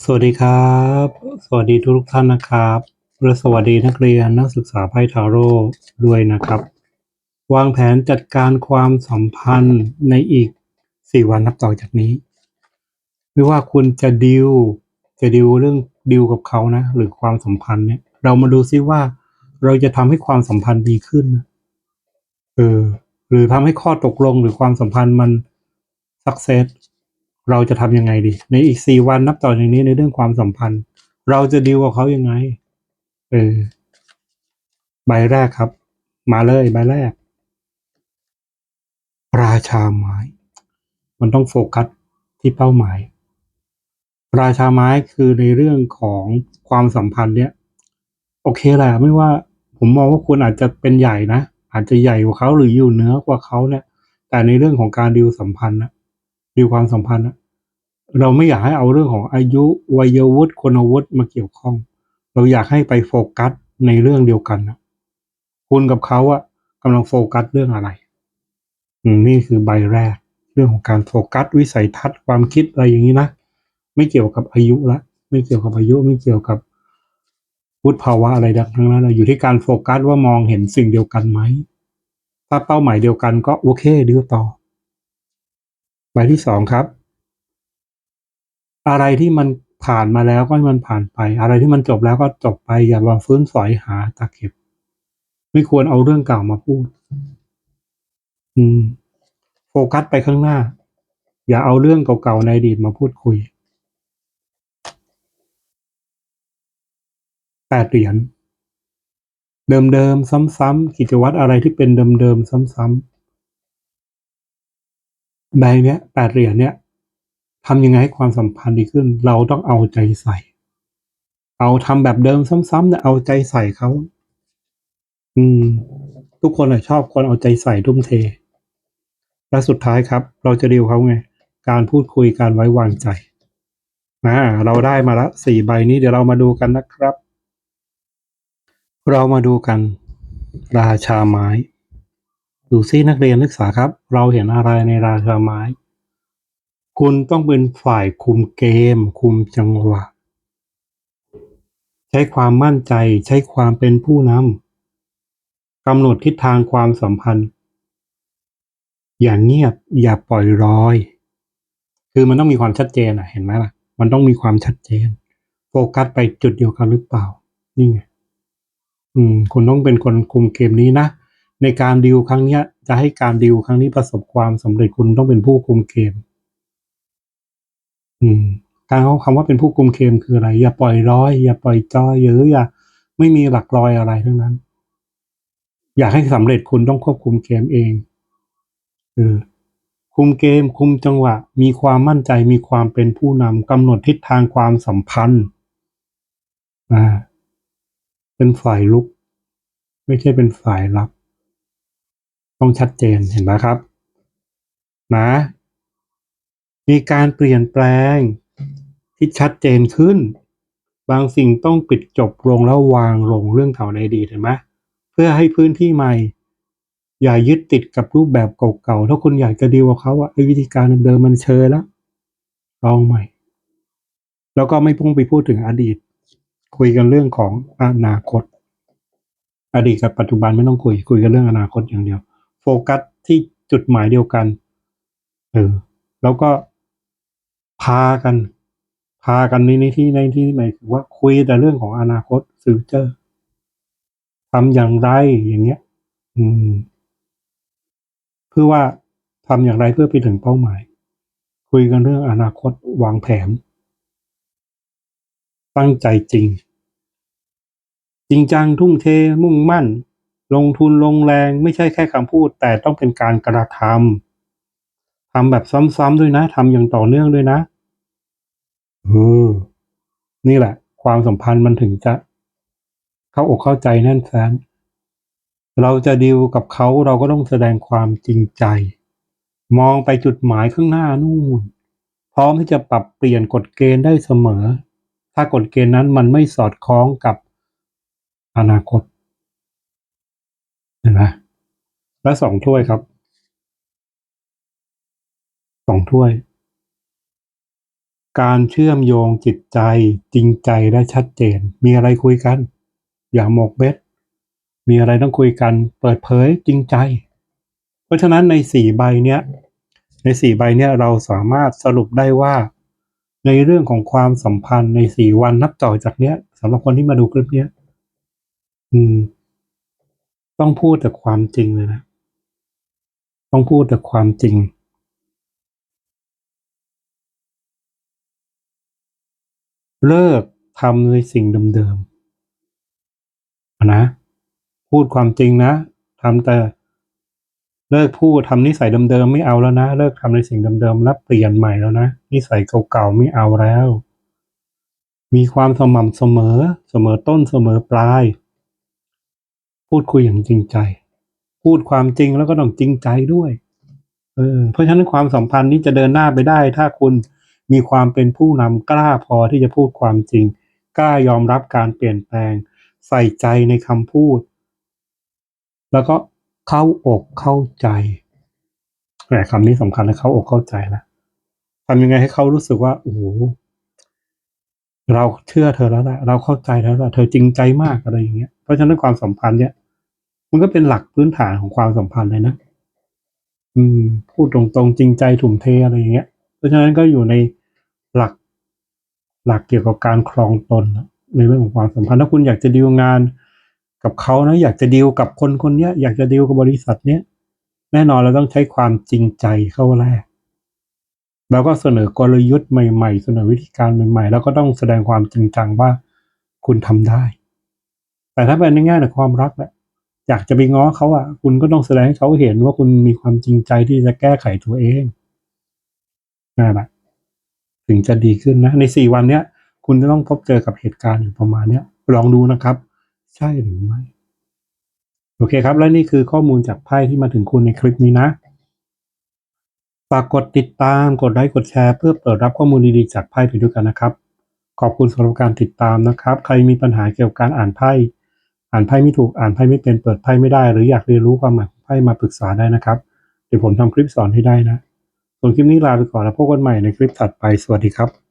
สวัสดีครับ สวัสดีทุกท่านนะครับและสวัสดีนักเรียนนักศึกษาไพ่ทาโร่ด้วยนะครับ วางแผนจัดการความสัมพันธ์ในอีกสี่วันนับต่อจากนี้ ไม่ว่าคุณจะดิวจะดิวเรื่องดิวกับเขานะ หรือความสัมพันธ์เนี่ย เรามาดูซิว่า เราจะทำให้ความสัมพันธ์ดีขึ้นเออหรือทำให้ข้อตกลงหรือความสัมพันธ์มันสักเซส เราจะทำยังไงดี ในอีกสี่วันนับต่อจากนี้ในเรื่องความสัมพันธ์ เราจะดีลกับเขายังไง เออใบแรกครับ มาเลยใบแรก ราชาไม้ มันต้องโฟกัสที่เป้าหมาย ราชาไม้คือในเรื่องของความสัมพันธ์เนี่ยโอเคแหละไม่ว่า ผมมองว่าคุณอาจจะเป็นใหญ่นะอาจจะใหญ่กว่าเขาหรืออยู่เหนือกว่าเขาเนี่ย แต่ในเรื่องของการดีลสัมพันธ์นะ ดีความสัมพันธ์นะเราไม่อยากให้เอาเรื่องของอายุวัยวุฒิคุณวุฒิมาเกี่ยวข้อง เราอยากให้ไปโฟกัสในเรื่องเดียวกันนะคุณกับเขาอะกำลังโฟกัสเรื่องอะไรอืมนี่คือใบแรก เรื่องของการโฟกัสวิสัยทัศน์ความคิดอะไรอย่างนี้นะไม่เกี่ยวกับอายุละไม่เกี่ยวกับอายุไม่เกี่ยวกับวุฒิภาวะอะไรดังนั้นนะอยู่ที่การโฟกัสว่ามองเห็นสิ่งเดียวกันไหมถ้าเป้าหมายเดียวกันก็โอเคดีต่อ ใบที่สองครับ อะไรที่มันผ่านมาแล้วก็ให้มันผ่านไป อะไรที่มันจบแล้วก็จบไป อย่ามาฟื้นฝอยหาตะเข็บ ไม่ควรเอาเรื่องเก่ามาพูด อืม โฟกัสไปข้างหน้า อย่าเอาเรื่องเก่าๆในอดีตมาพูดคุยแปดเหรียญเดิมๆซ้ำๆกิจวัตรอะไรที่เป็นเดิมๆซ้ำๆ ใบเนี้ยแปดเหรียญเนี้ยทำยังไงให้ความสัมพันธ์ดีขึ้น เราต้องเอาใจใส่ เอาทำแบบเดิมซ้ำๆเนี่ยเอาใจใส่เขาอืม ทุกคนอะชอบคนเอาใจใส่ทุ่มเท และสุดท้ายครับ เราจะดีลเขาไง การพูดคุยการไว้วางใจอ่าเราได้มาละสี่ใบนี้เดี๋ยวเรามาดูกันนะครับ เรามาดูกัน ราชาไม้ ดูซินักเรียนนักศึกษาครับ เราเห็นอะไรในราชาไม้ คุณต้องเป็นฝ่ายคุมเกม คุมจังหวะ ใช้ความมั่นใจใช้ความเป็นผู้นำกำหนดทิศทางความสัมพันธ์ อย่าเงียบอย่าปล่อยรอย คือมันต้องมีความชัดเจนอะเห็นไหมล่ะ มันต้องมีความชัดเจน โฟกัสไปจุดเดียวกันหรือเปล่า นี่ไงอืมคุณต้องเป็นคนคุมเกมนี้นะ ในการดิวครั้งเนี้ยจะให้การดิวครั้งนี้ประสบความสำเร็จคุณต้องเป็นผู้คุมเกม อืม การเขาคำว่าเป็นผู้คุมเกมคืออะไร อย่าปล่อยร้อย อย่าปล่อยจอยหรืออย่าไม่มีหลักรอยอะไรทั้งนั้น อยากให้สำเร็จคุณต้องควบคุมเกมเองเออคุมเกม คุมจังหวะ มีความมั่นใจมีความเป็นผู้นำกำหนดทิศทางความสัมพันธ์อ่าเป็นฝ่ายลุก ไม่ใช่เป็นฝ่ายรับ ต้องชัดเจนเห็นไหมครับนะมีการเปลี่ยนแปลงที่ชัดเจนขึ้น บางสิ่งต้องปิดจบลงแล้ววางลงเรื่องเก่าในอดีตเห็นไหมเพื่อให้พื้นที่ใหม่ อย่ายึดติดกับรูปแบบเก่าๆถ้าคุณอยากจะดีลกับเขาว่าไอ้วิธีการเดิมมันเชยแล้วลองใหม่ แล้วก็ไม่พุ่งไปพูดถึงอดีต คุยกันเรื่องของอนาคต อดีตกับปัจจุบันไม่ต้องคุย คุยกันเรื่องอนาคตอย่างเดียว โฟกัสที่จุดหมายเดียวกันเออแล้วก็พากัน พากันในในที่ในที่หมายถึงว่าคุยแต่เรื่องของอนาคตฟิวเจอร์ทำอย่างไรอย่างเงี้ย อืม เพื่อว่าทำอย่างไรเพื่อไปถึงเป้าหมาย คุยกันเรื่องอนาคตวางแผน ตั้งใจจริง จริงจังทุ่มเทมุ่งมั่น ลงทุนลงแรงไม่ใช่แค่คำพูด แต่ต้องเป็นการกระทำทำแบบซ้ำๆด้วยนะทำอย่างต่อเนื่องด้วยนะเออนี่แหละ ความสัมพันธ์มันถึงจะ เข้าอกเข้าใจแน่นแฟ้นเราจะดีลกับเขาเราก็ต้องแสดงความจริงใจ มองไปจุดหมายข้างหน้านู่น พร้อมที่จะปรับเปลี่ยนกฎเกณฑ์ได้เสมอ ถ้ากฎเกณฑ์นั้นมันไม่สอดคล้องกับอนาคต เห็นไหมและสองถ้วยครับ สองถ้วย การเชื่อมโยงจิตใจจริงใจและชัดเจน มีอะไรคุยกัน อย่าหมกเบ็ด มีอะไรต้องคุยกัน เปิดเผยจริงใจ เพราะฉะนั้นในสี่ใบเนี้ย ในสี่ใบเนี้ยเราสามารถสรุปได้ว่า ในเรื่องของความสัมพันธ์ในสี่วันนับต่อจากเนี้ยสำหรับคนที่มาดูคลิปเนี้ย อืม ต้องพูดแต่ความจริงเลยนะ ต้องพูดแต่ความจริง เลิกทำในสิ่งเดิมๆนะ พูดความจริงนะทำแต่เลิกพูดทำนิสัยเดิมๆไม่เอาแล้วนะ เลิกทำในสิ่งเดิมๆแล้วเปลี่ยนใหม่แล้วนะ นิสัยเก่าๆไม่เอาแล้ว มีความสม่ำเสมอ เสมอต้นเสมอปลาย พูดคุยอย่างจริงใจ พูดความจริงแล้วก็ต้องจริงใจด้วย เออ เพราะฉะนั้นความสัมพันธ์นี้จะเดินหน้าไปได้ ถ้าคุณมีความเป็นผู้นำกล้าพอที่จะพูดความจริง กล้ายอมรับการเปลี่ยนแปลง ใส่ใจในคำพูด แล้วก็เข้าอกเข้าใจแต่คำนี้สำคัญนะเข้าอกเข้าใจนะทำยังไงให้เขารู้สึกว่าโอ้โหเราเชื่อเธอแล้วแหละเราเข้าใจแล้วละเธอจริงใจมากอะไรอย่างเงี้ยเพราะฉะนั้นความสัมพันธ์เนี่ย มันก็เป็นหลักพื้นฐานของความสัมพันธ์เลยนะ อืม พูดตรงๆจริงใจถุ่มเทอะไรอย่างเงี้ย เพราะฉะนั้นก็อยู่ในหลักหลักเกี่ยวกับการครองตนในเรื่องของความสัมพันธ์ถ้าคุณอยากจะดีลงานกับเขานะอยากจะดีลกับคนคนเนี้ยอยากจะดีลกับบริษัทเนี้ยแน่นอนเราต้องใช้ความจริงใจเข้าแรก แล้วก็เสนอกลยุทธ์ใหม่ ๆ เสนอวิธีการใหม่ ๆ แล้วก็ต้องแสดงความจริงจังว่าคุณทำได้ แต่ถ้าเป็นในแง่ของความรักแหละ อยากจะไปง้อเขาอะ คุณก็ต้องแสดงให้เขาเห็นว่าคุณมีความจริงใจที่จะแก้ไขตัวเองนั่นแหละถึงจะดีขึ้นนะ ในสี่วันเนี้ย คุณจะต้องพบเจอกับเหตุการณ์อยู่ประมาณเนี้ยลองดูนะครับ ใช่หรือไม่โอเคครับ และนี่คือข้อมูลจากไพ่ที่มาถึงคุณในคลิปนี้นะฝากกดติดตามกดไลค์กดแชร์เพื่อเปิดรับข้อมูลดีๆจากไพ่ไปด้วยกันนะครับ ขอบคุณสำหรับการติดตามนะครับ ใครมีปัญหาเกี่ยวกับการอ่านไพ่ อ่านไพ่ไม่ถูกอ่านไพ่ไม่เป็นเปิดไพ่ไม่ได้ หรืออยากเรียนรู้ความหมายไพ่มาปรึกษาได้นะครับ เดี๋ยวผมทำคลิปสอนให้ได้นะ ส่วนคลิปนี้ลาไปก่อนแล้วพบกันใหม่ในคลิปถัดไปสวัสดีครับ